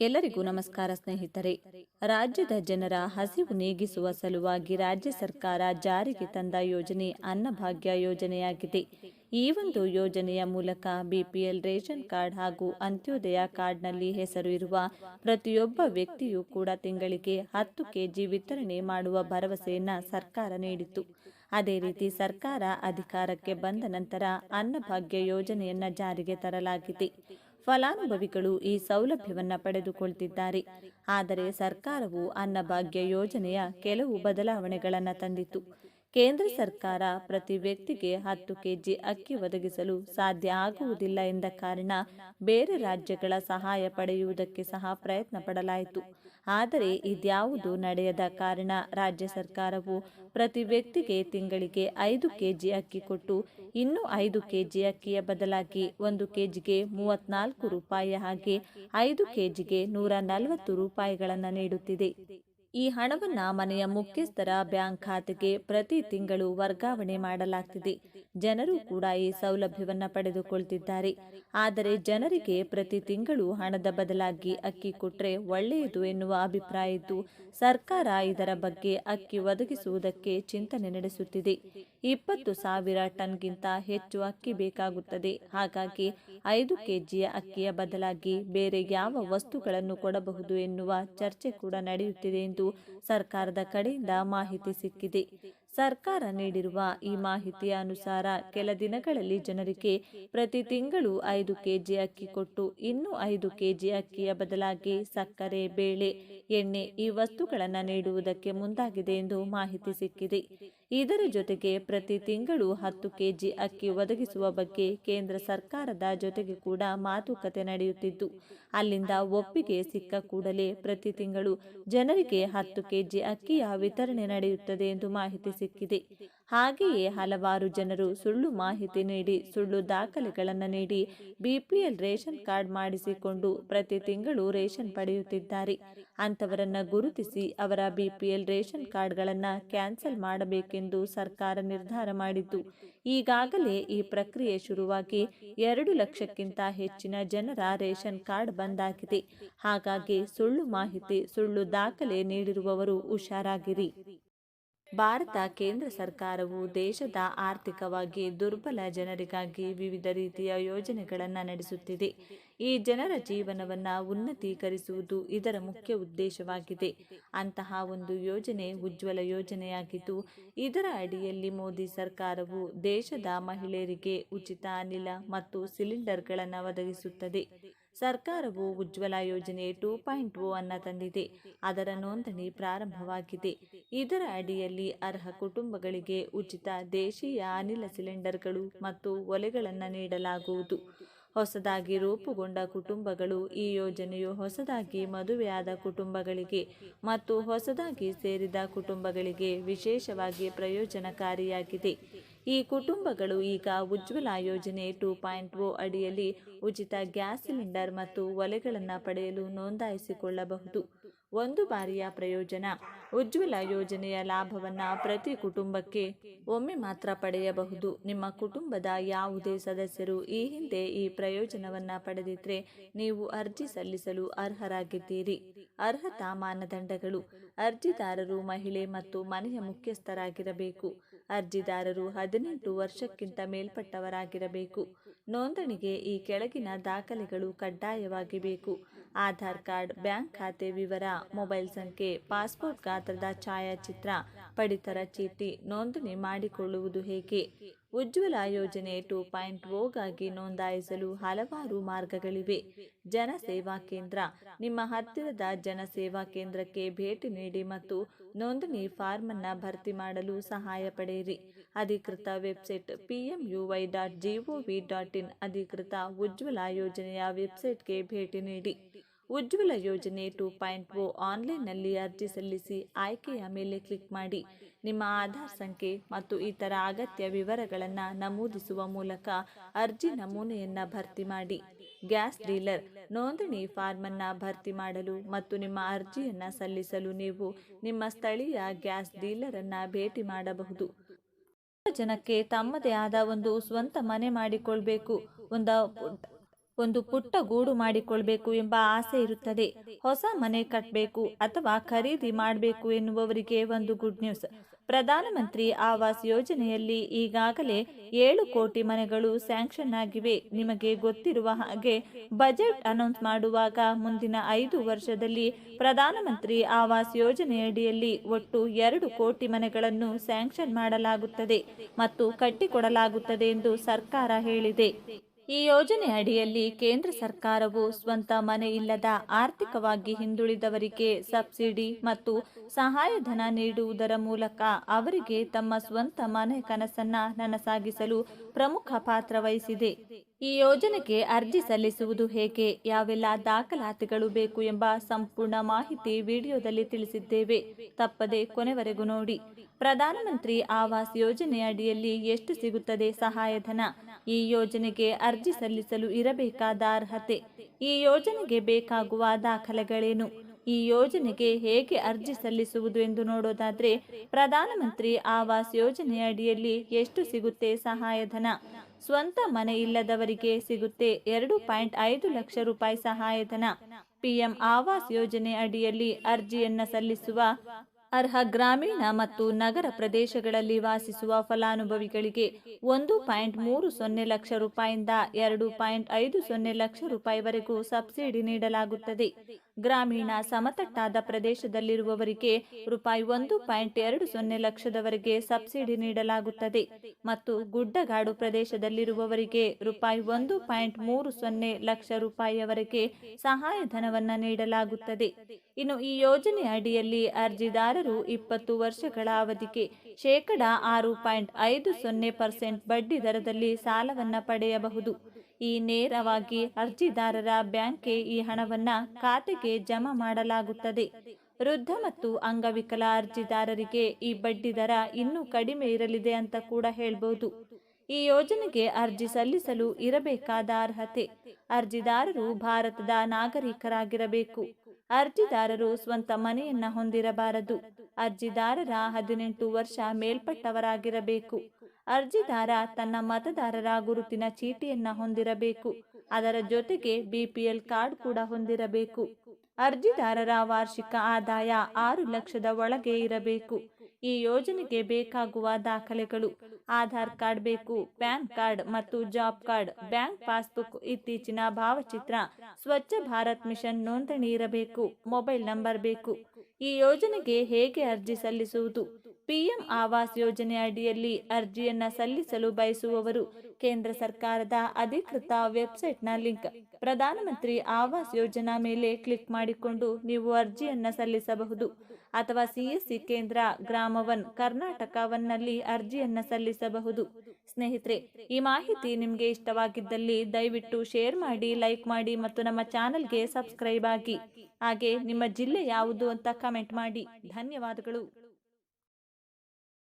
ಎಲ್ಲರಿಗೂ ನಮಸ್ಕಾರ ಸ್ನೇಹಿತರೆ. ರಾಜ್ಯದ ಜನರ ಹಸಿವು ನೀಗಿಸುವ ಸಲುವಾಗಿ ರಾಜ್ಯ ಸರ್ಕಾರ ಜಾರಿಗೆ ತಂದ ಯೋಜನೆ ಅನ್ನಭಾಗ್ಯ ಯೋಜನೆಯಾಗಿದೆ. ಈ ಒಂದು ಯೋಜನೆಯ ಮೂಲಕ ಬಿಪಿಎಲ್ ರೇಷನ್ ಕಾರ್ಡ್ ಹಾಗೂ ಅಂತ್ಯೋದಯ ಕಾರ್ಡ್ನಲ್ಲಿ ಹೆಸರು ಇರುವ ಪ್ರತಿಯೊಬ್ಬ ವ್ಯಕ್ತಿಯೂ ಕೂಡ ತಿಂಗಳಿಗೆ ಹತ್ತು ಕೆಜಿ ವಿತರಣೆ ಮಾಡುವ ಭರವಸೆಯನ್ನ ಸರ್ಕಾರ ನೀಡಿತು ಅದೇ ರೀತಿ ಸರ್ಕಾರ ಅಧಿಕಾರಕ್ಕೆ ಬಂದ ನಂತರ ಅನ್ನಭಾಗ್ಯ ಯೋಜನೆಯನ್ನ ಜಾರಿಗೆ ತರಲಾಗಿದೆ. ಫಲಾನುಭವಿಗಳು ಈ ಸೌಲಭ್ಯವನ್ನು ಪಡೆದುಕೊಳ್ತಿದ್ದಾರೆ. ಆದರೆ ಸರ್ಕಾರವು ಅನ್ನಭಾಗ್ಯ ಯೋಜನೆಯ ಕೆಲವು ಬದಲಾವಣೆಗಳನ್ನು ತಂದಿತ್ತು. ಕೇಂದ್ರ ಸರ್ಕಾರ ಪ್ರತಿ ವ್ಯಕ್ತಿಗೆ ಹತ್ತು ಕೆಜಿ ಅಕ್ಕಿ ಒದಗಿಸಲು ಸಾಧ್ಯ ಆಗುವುದಿಲ್ಲ ಎಂದ ಕಾರಣ ಬೇರೆ ರಾಜ್ಯಗಳ ಸಹಾಯ ಪಡೆಯುವುದಕ್ಕೆ ಸಹ ಪ್ರಯತ್ನ ಪಡಲಾಯಿತು. ಆದರೆ ಇದ್ಯಾವುದೂ ನಡೆಯದ ಕಾರಣ ರಾಜ್ಯ ಸರ್ಕಾರವು ಪ್ರತಿ ವ್ಯಕ್ತಿಗೆ ತಿಂಗಳಿಗೆ ಐದು ಕೆಜಿ ಅಕ್ಕಿ ಕೊಟ್ಟು ಇನ್ನೂ ಐದು ಕೆಜಿ ಅಕ್ಕಿಯ ಬದಲಾಗಿ ಒಂದು ಕೆಜಿಗೆ ಮೂವತ್ನಾಲ್ಕು ರೂಪಾಯಿ ಹಾಗೆ ಐದು ಕೆಜಿಗೆ ನೂರ ನಲವತ್ತು ರೂಪಾಯಿಗಳನ್ನು ನೀಡುತ್ತಿದೆ. ಈ ಹಣವನ್ನ ಮನೆಯ ಮುಖ್ಯಸ್ಥರ ಬ್ಯಾಂಕ್ ಖಾತೆಗೆ ಪ್ರತಿ ತಿಂಗಳು ವರ್ಗಾವಣೆ ಮಾಡಲಾಗ್ತಿದೆ. ಜನರು ಕೂಡ ಈ ಸೌಲಭ್ಯವನ್ನ ಪಡೆದುಕೊಳ್ತಿದ್ದಾರೆ. ಆದರೆ ಜನರಿಗೆ ಪ್ರತಿ ತಿಂಗಳು ಹಣದ ಬದಲಾಗಿ ಅಕ್ಕಿ ಕೊಟ್ರೆ ಒಳ್ಳೆಯದು ಎನ್ನುವ ಅಭಿಪ್ರಾಯ ಇದ್ದು ಸರ್ಕಾರ ಇದರ ಬಗ್ಗೆ ಅಕ್ಕಿ ಒದಗಿಸುವುದಕ್ಕೆ ಚಿಂತನೆ ನಡೆಸುತ್ತಿದೆ. ಇಪ್ಪತ್ತು ಸಾವಿರ ಟನ್ಗಿಂತ ಹೆಚ್ಚು ಅಕ್ಕಿ ಬೇಕಾಗುತ್ತದೆ. ಹಾಗಾಗಿ ಐದು ಕೆಜಿಯ ಅಕ್ಕಿಯ ಬದಲಾಗಿ ಬೇರೆ ಯಾವ ವಸ್ತುಗಳನ್ನು ಕೊಡಬಹುದು ಎನ್ನುವ ಚರ್ಚೆ ಕೂಡ ನಡೆಯುತ್ತಿದೆ ಎಂದು ಸರ್ಕಾರದ ಕಡೆಯಿಂದ ಮಾಹಿತಿ ಸಿಕ್ಕಿದೆ. ಸರ್ಕಾರ ನೀಡಿರುವ ಈ ಮಾಹಿತಿಯ ಅನುಸಾರ ಕೆಲ ದಿನಗಳಲ್ಲಿ ಜನರಿಗೆ ಪ್ರತಿ ತಿಂಗಳು ಐದು ಕೆಜಿ ಅಕ್ಕಿ ಕೊಟ್ಟು ಇನ್ನೂ ಐದು ಕೆಜಿ ಅಕ್ಕಿಯ ಬದಲಾಗಿ ಸಕ್ಕರೆ, ಬೇಳೆ, ಎಣ್ಣೆ ಈ ವಸ್ತುಗಳನ್ನು ನೀಡುವುದಕ್ಕೆ ಮುಂದಾಗಿದೆ ಎಂದು ಮಾಹಿತಿ ಸಿಕ್ಕಿದೆ. ಇದರ ಜೊತೆಗೆ ಪ್ರತಿ ತಿಂಗಳು ಹತ್ತು ಕೆಜಿ ಅಕ್ಕಿ ಒದಗಿಸುವ ಬಗ್ಗೆ ಕೇಂದ್ರ ಸರ್ಕಾರದ ಜೊತೆಗೆ ಕೂಡ ಮಾತುಕತೆ ನಡೆಯುತ್ತಿದ್ದು, ಅಲ್ಲಿಂದ ಒಪ್ಪಿಗೆ ಸಿಕ್ಕ ಕೂಡಲೇ ಪ್ರತಿ ತಿಂಗಳು ಜನರಿಗೆ ಹತ್ತು ಕೆಜಿ ಅಕ್ಕಿಯ ವಿತರಣೆ ನಡೆಯುತ್ತದೆ ಎಂದು ಮಾಹಿತಿ ಸಿಕ್ಕಿದೆ. ಹಾಗೆಯೇ ಹಲವಾರು ಜನರು ಸುಳ್ಳು ಮಾಹಿತಿ ನೀಡಿ, ಸುಳ್ಳು ದಾಖಲೆಗಳನ್ನು ನೀಡಿ ಬಿಪಿಎಲ್ ರೇಷನ್ ಕಾರ್ಡ್ ಮಾಡಿಸಿಕೊಂಡು ಪ್ರತಿ ತಿಂಗಳು ರೇಷನ್ ಪಡೆಯುತ್ತಿದ್ದಾರೆ. ಅಂಥವರನ್ನ ಗುರುತಿಸಿ ಅವರ ಬಿಪಿಎಲ್ ರೇಷನ್ ಕಾರ್ಡ್ಗಳನ್ನು ಕ್ಯಾನ್ಸಲ್ ಮಾಡಬೇಕೆಂದು ಸರ್ಕಾರ ನಿರ್ಧಾರ ಮಾಡಿದ್ದು, ಈಗಾಗಲೇ ಈ ಪ್ರಕ್ರಿಯೆ ಶುರುವಾಗಿ ಎರಡು ಲಕ್ಷಕ್ಕಿಂತ ಹೆಚ್ಚಿನ ಜನರ ರೇಷನ್ ಕಾರ್ಡ್ ಬಂದಾಗಿದೆ. ಹಾಗಾಗಿ ಸುಳ್ಳು ಮಾಹಿತಿ, ಸುಳ್ಳು ದಾಖಲೆ ನೀಡಿರುವವರು ಹುಷಾರಾಗಿರಿ. ಭಾರತ ಕೇಂದ್ರ ಸರ್ಕಾರವು ದೇಶದ ಆರ್ಥಿಕವಾಗಿ ದುರ್ಬಲ ಜನರಿಗಾಗಿ ವಿವಿಧ ರೀತಿಯ ಯೋಜನೆಗಳನ್ನು ನಡೆಸುತ್ತಿದೆ. ಈ ಜನರ ಜೀವನವನ್ನು ಉನ್ನತೀಕರಿಸುವುದು ಇದರ ಮುಖ್ಯ ಉದ್ದೇಶವಾಗಿದೆ. ಅಂತಹ ಒಂದು ಯೋಜನೆ ಉಜ್ವಲ ಯೋಜನೆಯಾಗಿದ್ದು, ಇದರ ಅಡಿಯಲ್ಲಿ ಮೋದಿ ಸರ್ಕಾರವು ದೇಶದ ಮಹಿಳೆಯರಿಗೆ ಉಚಿತ ಅನಿಲ ಮತ್ತು ಸಿಲಿಂಡರ್ಗಳನ್ನು ಒದಗಿಸುತ್ತದೆ. ಸರ್ಕಾರವು ಉಜ್ವಲ ಯೋಜನೆ ಟೂ ಪಾಯಿಂಟ್ ಓ ಅನ್ನ ತಂದಿದೆ. ಅದರ ನೋಂದಣಿ ಪ್ರಾರಂಭವಾಗಿದೆ. ಇದರ ಅಡಿಯಲ್ಲಿ ಅರ್ಹ ಕುಟುಂಬಗಳಿಗೆ ಉಚಿತ ದೇಶೀಯ ಅನಿಲ ಸಿಲಿಂಡರ್ಗಳು ಮತ್ತು ಒಲೆಗಳನ್ನು ನೀಡಲಾಗುವುದು. ಹೊಸದಾಗಿ ರೂಪುಗೊಂಡ ಕುಟುಂಬಗಳು ಈ ಯೋಜನೆಯು ಹೊಸದಾಗಿ ಮದುವೆಯಾದ ಕುಟುಂಬಗಳಿಗೆ ಮತ್ತು ಹೊಸದಾಗಿ ಸೇರಿದ ಕುಟುಂಬಗಳಿಗೆ ವಿಶೇಷವಾಗಿ ಪ್ರಯೋಜನಕಾರಿಯಾಗಿದೆ. ಈ ಕುಟುಂಬಗಳು ಈಗ ಉಜ್ವಲ ಯೋಜನೆ ಟೂ ಪಾಯಿಂಟ್ ಓ ಅಡಿಯಲ್ಲಿ ಉಚಿತ ಗ್ಯಾಸ್ ಸಿಲಿಂಡರ್ ಮತ್ತು ಒಲೆಗಳನ್ನು ಪಡೆಯಲು ನೋಂದಾಯಿಸಿಕೊಳ್ಳಬಹುದು. ಒಂದು ಬಾರಿಯ ಪ್ರಯೋಜನ. ಉಜ್ವಲ ಯೋಜನೆಯ ಲಾಭವನ್ನು ಪ್ರತಿ ಕುಟುಂಬಕ್ಕೆ ಒಮ್ಮೆ ಮಾತ್ರ ಪಡೆಯಬಹುದು. ನಿಮ್ಮ ಕುಟುಂಬದ ಯಾವುದೇ ಸದಸ್ಯರು ಈ ಹಿಂದೆ ಈ ಪ್ರಯೋಜನವನ್ನು ಪಡೆದಿದ್ರೆ ನೀವು ಅರ್ಜಿ ಸಲ್ಲಿಸಲು ಅರ್ಹರಾಗಿದ್ದೀರಿ. ಅರ್ಹತಾ ಮಾನದಂಡಗಳು. ಅರ್ಜಿದಾರರು ಮಹಿಳೆ ಮತ್ತು ಮನೆಯ ಮುಖ್ಯಸ್ಥರಾಗಿರಬೇಕು. ಅರ್ಜಿದಾರರು ಹದಿನೆಂಟು ವರ್ಷಕ್ಕಿಂತ ಮೇಲ್ಪಟ್ಟವರಾಗಿರಬೇಕು. ನೋಂದಣಿಗೆ ಈ ಕೆಳಗಿನ ದಾಖಲೆಗಳು ಕಡ್ಡಾಯವಾಗಿ ಬೇಕು ಆಧಾರ್ ಕಾರ್ಡ್, ಬ್ಯಾಂಕ್ ಖಾತೆ ವಿವರ, ಮೊಬೈಲ್ ಸಂಖ್ಯೆ, ಪಾಸ್ಪೋರ್ಟ್ ಗಾತ್ರದ ಛಾಯಾಚಿತ್ರ, ಪಡಿತರ ಚೀಟಿ ನೋಂದಣಿ ಮಾಡಿಕೊಳ್ಳುವುದು ಹೇಗೆ? ಉಜ್ವಲ ಯೋಜನೆ ಟೂ ಪಾಯಿಂಟ್ ಓಗಾಗಿ ನೋಂದಾಯಿಸಲು ಹಲವಾರು ಮಾರ್ಗಗಳಿವೆ. ಜನಸೇವಾ ಕೇಂದ್ರ, ನಿಮ್ಮ ಹತ್ತಿರದ ಜನಸೇವಾ ಕೇಂದ್ರಕ್ಕೆ ಭೇಟಿ ನೀಡಿ ಮತ್ತು ನೋಂದಣಿ ಫಾರ್ಮ್ ಅನ್ನ ಭರ್ತಿ ಮಾಡಲು ಸಹಾಯ ಪಡೆಯಿರಿ. ಅಧಿಕೃತ website PMUY dot G O V dot in ಅಧಿಕೃತ ಉಜ್ವಲ ಯೋಜನೆಯ ವೆಬ್ಸೈಟ್ಗೆ ಭೇಟಿ ನೀಡಿ. ಉಜ್ವಲ ಯೋಜನೆ ಟೂ ಪಾಯಿಂಟ್ ಓ ಆನ್ಲೈನ್ನಲ್ಲಿ ಅರ್ಜಿ ಸಲ್ಲಿಸಿ ಆಯ್ಕೆಯ ಮೇಲೆ ಕ್ಲಿಕ್ ಮಾಡಿ. ನಿಮ್ಮ ಆಧಾರ್ ಸಂಖ್ಯೆ ಮತ್ತು ಇತರ ಅಗತ್ಯ ವಿವರಗಳನ್ನು ನಮೂದಿಸುವ ಮೂಲಕ ಅರ್ಜಿ ನಮೂನೆಯನ್ನು ಭರ್ತಿ ಮಾಡಿ. ಗ್ಯಾಸ್ ಡೀಲರ್, ನೋಂದಣಿ ಫಾರ್ಮನ್ನು ಭರ್ತಿ ಮಾಡಲು ಮತ್ತು ನಿಮ್ಮ ಅರ್ಜಿಯನ್ನು ಸಲ್ಲಿಸಲು ನೀವು ನಿಮ್ಮ ಸ್ಥಳೀಯ ಗ್ಯಾಸ್ ಡೀಲರನ್ನು ಭೇಟಿ ಮಾಡಬಹುದು. ಜನಕ್ಕೆ ತಮ್ಮದೇ ಆದ ಒಂದು ಸ್ವಂತ ಮನೆ ಮಾಡಿಕೊಳ್ಬೇಕು. ಒಂದು ಒಂದು ಪುಟ್ಟ ಗೂಡು ಮಾಡಿಕೊಳ್ಬೇಕು ಎಂಬ ಆಸೆ ಇರುತ್ತದೆ. ಹೊಸ ಮನೆ ಕಟ್ಟಬೇಕು ಅಥವಾ ಖರೀದಿ ಮಾಡಬೇಕು ಎನ್ನುವವರಿಗೆ ಒಂದು ಗುಡ್ ನ್ಯೂಸ್ ಪ್ರಧಾನಮಂತ್ರಿ ಆವಾಸ್ ಯೋಜನೆಯಲ್ಲಿ ಈಗಾಗಲೇ ಏಳು ಕೋಟಿ ಮನೆಗಳು ಸ್ಯಾಂಕ್ಷನ್ ಆಗಿವೆ. ನಿಮಗೆ ಗೊತ್ತಿರುವ ಹಾಗೆ ಬಜೆಟ್ ಅನೌನ್ಸ್ ಮಾಡುವಾಗ ಮುಂದಿನ ಐದು ವರ್ಷದಲ್ಲಿ ಪ್ರಧಾನಮಂತ್ರಿ ಆವಾಸ್ ಯೋಜನೆಯಡಿಯಲ್ಲಿ ಒಟ್ಟು ಎರಡು ಕೋಟಿ ಮನೆಗಳನ್ನು ಸ್ಯಾಂಕ್ಷನ್ ಮಾಡಲಾಗುತ್ತದೆ ಮತ್ತು ಕಟ್ಟಿಕೊಡಲಾಗುತ್ತದೆ ಎಂದು ಸರ್ಕಾರ ಹೇಳಿದೆ. ಈ ಯೋಜನೆ ಅಡಿಯಲ್ಲಿ ಕೇಂದ್ರ ಸರ್ಕಾರವು ಸ್ವಂತ ಮನೆ ಇಲ್ಲದ ಆರ್ಥಿಕವಾಗಿ ಹಿಂದುಳಿದವರಿಗೆ ಸಬ್ಸಿಡಿ ಮತ್ತು ಸಹಾಯಧನ ನೀಡುವುದರ ಮೂಲಕ ಅವರಿಗೆ ತಮ್ಮ ಸ್ವಂತ ಮನೆ ಕನಸನ್ನ ನನಸಾಗಿಸಲು ಪ್ರಮುಖ ಪಾತ್ರ ವಹಿಸಿದೆ. ಈ ಯೋಜನೆಗೆ ಅರ್ಜಿ ಸಲ್ಲಿಸುವುದು ಹೇಗೆ? ಯಾವೆಲ್ಲ ದಾಖಲಾತಿಗಳು ಬೇಕು ಎಂಬ ಸಂಪೂರ್ಣ ಮಾಹಿತಿ ವಿಡಿಯೋದಲ್ಲಿ ತಿಳಿಸಿದ್ದೇವೆ. ತಪ್ಪದೆ ಕೊನೆವರೆಗೂ ನೋಡಿ. ಪ್ರಧಾನಮಂತ್ರಿ ಆವಾಸ್ ಯೋಜನೆ ಅಡಿಯಲ್ಲಿ ಎಷ್ಟು ಸಿಗುತ್ತದೆ ಸಹಾಯಧನ? ಈ ಯೋಜನೆಗೆ ಅರ್ಜಿ ಸಲ್ಲಿಸಲು ಇರಬೇಕಾದ ಅರ್ಹತೆ? ಈ ಯೋಜನೆಗೆ ಬೇಕಾಗುವ ದಾಖಲೆಗಳೇನು? ಈ ಯೋಜನೆಗೆ ಹೇಗೆ ಅರ್ಜಿ ಸಲ್ಲಿಸುವುದು ಎಂದು ನೋಡೋದಾದ್ರೆ, ಪ್ರಧಾನಮಂತ್ರಿ ಆವಾಸ್ ಯೋಜನೆ ಅಡಿಯಲ್ಲಿ ಎಷ್ಟು ಸಿಗುತ್ತೆ ಸಹಾಯಧನ? ಸ್ವಂತ ಮನೆ ಇಲ್ಲದವರಿಗೆ ಸಿಗುತ್ತೆ ಎರಡು ಪಾಯಿಂಟ್ ಐದು ಲಕ್ಷ ರೂಪಾಯಿ ಸಹಾಯಧನ. ಪಿಎಂ ಆವಾಸ್ ಯೋಜನೆ ಅಡಿಯಲ್ಲಿ ಅರ್ಜಿಯನ್ನ ಸಲ್ಲಿಸುವ ಅರ್ಹ ಗ್ರಾಮೀಣ ಮತ್ತು ನಗರ ಪ್ರದೇಶಗಳಲ್ಲಿ ವಾಸಿಸುವ ಫಲಾನುಭವಿಗಳಿಗೆ ಒಂದು ಪಾಯಿಂಟ್ ಮೂರು ಸೊನ್ನೆ ಲಕ್ಷ ರೂಪಾಯಿಂದ ಎರಡು ಪಾಯಿಂಟ್ ಐದು ಸೊನ್ನೆ ಲಕ್ಷ ರೂಪಾಯಿವರೆಗೂ ಸಬ್ಸಿಡಿ ನೀಡಲಾಗುತ್ತದೆ. ಗ್ರಾಮೀಣ ಸಮತಟ್ಟಾದ ಪ್ರದೇಶದಲ್ಲಿರುವವರಿಗೆ ರೂಪಾಯಿ ಒಂದು ಪಾಯಿಂಟ್ ಎರಡು ಸೊನ್ನೆ ಲಕ್ಷದವರೆಗೆ ಸಬ್ಸಿಡಿ ನೀಡಲಾಗುತ್ತದೆ ಮತ್ತು ಗುಡ್ಡಗಾಡು ಪ್ರದೇಶದಲ್ಲಿರುವವರಿಗೆ ರೂಪಾಯಿ ಒಂದು ಪಾಯಿಂಟ್ ಮೂರು ಸೊನ್ನೆ ಲಕ್ಷ ರೂಪಾಯಿಯವರೆಗೆ ಸಹಾಯಧನವನ್ನು ನೀಡಲಾಗುತ್ತದೆ. ಇನ್ನು ಈ ಯೋಜನೆ ಅಡಿಯಲ್ಲಿ ಅರ್ಜಿದಾರರು ಇಪ್ಪತ್ತು ವರ್ಷಗಳ ಅವಧಿಗೆ ಶೇಕಡ ಆರು ಪಾಯಿಂಟ್ ಐದು ಸೊನ್ನೆ ಪರ್ಸೆಂಟ್ ಬಡ್ಡಿ ದರದಲ್ಲಿ ಸಾಲವನ್ನು ಪಡೆಯಬಹುದು. ಈ ನೇರವಾಗಿ ಅರ್ಜಿದಾರರ ಬ್ಯಾಂಕ್ಗೆ ಈ ಹಣವನ್ನ ಖಾತೆಗೆ ಜಮಾ ಮಾಡಲಾಗುತ್ತದೆ. ವೃದ್ಧ ಮತ್ತು ಅಂಗವಿಕಲ ಅರ್ಜಿದಾರರಿಗೆ ಈ ಬಡ್ಡಿ ದರ ಇನ್ನೂ ಕಡಿಮೆ ಇರಲಿದೆ ಅಂತ ಕೂಡ ಹೇಳ್ಬೋದು. ಈ ಯೋಜನೆಗೆ ಅರ್ಜಿ ಸಲ್ಲಿಸಲು ಇರಬೇಕಾದ ಅರ್ಹತೆ. ಅರ್ಜಿದಾರರು ಭಾರತದ ನಾಗರಿಕರಾಗಿರಬೇಕು. ಅರ್ಜಿದಾರರು ಸ್ವಂತ ಮನೆಯನ್ನ ಹೊಂದಿರಬಾರದು. ಅರ್ಜಿದಾರರ ಹದಿನೆಂಟು ವರ್ಷ ಮೇಲ್ಪಟ್ಟವರಾಗಿರಬೇಕು. ಅರ್ಜಿದಾರ ತನ್ನ ಮತದಾರರ ಗುರುತಿನ ಚೀಟಿಯನ್ನ ಹೊಂದಿರಬೇಕು. ಅದರ ಜೊತೆಗೆ ಬಿಪಿಎಲ್ ಕಾರ್ಡ್ ಕೂಡ ಹೊಂದಿರಬೇಕು. ಅರ್ಜಿದಾರರ ವಾರ್ಷಿಕ ಆದಾಯ ಆರು ಲಕ್ಷದ ಒಳಗೆ ಇರಬೇಕು. ಈ ಯೋಜನೆಗೆ ಬೇಕಾಗುವ ದಾಖಲೆಗಳು, ಆಧಾರ್ ಕಾರ್ಡ್ ಬೇಕು, ಪ್ಯಾನ್ ಕಾರ್ಡ್ ಮತ್ತು ಜಾಬ್ ಕಾರ್ಡ್, ಬ್ಯಾಂಕ್ ಪಾಸ್ಬುಕ್ ಇತ್ತೀಚಿನ ಭಾವಚಿತ್ರ, ಸ್ವಚ್ಛ ಭಾರತ್ ಮಿಷನ್ ನೋಂದಣಿ ಇರಬೇಕು, ಮೊಬೈಲ್ ನಂಬರ್ ಬೇಕು. ಈ ಯೋಜನೆಗೆ ಹೇಗೆ ಅರ್ಜಿ ಸಲ್ಲಿಸುವುದು? ಪಿಎಂ ಆವಾಸ್ ಯೋಜನೆ ಅಡಿಯಲ್ಲಿ ಅರ್ಜಿಯನ್ನ ಸಲ್ಲಿಸಲು ಬಯಸುವವರು ಕೇಂದ್ರ ಸರ್ಕಾರದ ಅಧಿಕೃತ ವೆಬ್ಸೈಟ್ನ ಲಿಂಕ್. ಪ್ರಧಾನಮಂತ್ರಿ ಆವಾಸ್ ಯೋಜನಾ ಮೇಲೆ ಕ್ಲಿಕ್ ಮಾಡಿಕೊಂಡು ನೀವು ಅರ್ಜಿಯನ್ನ ಸಲ್ಲಿಸಬಹುದು. ಅಥವಾ ಸಿಎಸ್ಸಿ ಕೇಂದ್ರ ಗ್ರಾಮ ಒನ್ ಕರ್ನಾಟಕ ಒನ್ನಲ್ಲಿ ಅರ್ಜಿಯನ್ನ ಸಲ್ಲಿಸಬಹುದು. ಸ್ನೇಹಿತರೆ, ಈ ಮಾಹಿತಿ ನಿಮಗೆ ಇಷ್ಟವಾಗಿದ್ದಲ್ಲಿ ದಯವಿಟ್ಟು ಶೇರ್ ಮಾಡಿ, ಲೈಕ್ ಮಾಡಿ ಮತ್ತು ನಮ್ಮ ಚಾನೆಲ್ಗೆ ಸಬ್ಸ್ಕ್ರೈಬ್ ಆಗಿ. ಹಾಗೆ ನಿಮ್ಮ ಜಿಲ್ಲೆ ಯಾವುದು ಅಂತ ಕಮೆಂಟ್ ಮಾಡಿ. ಧನ್ಯವಾದಗಳು.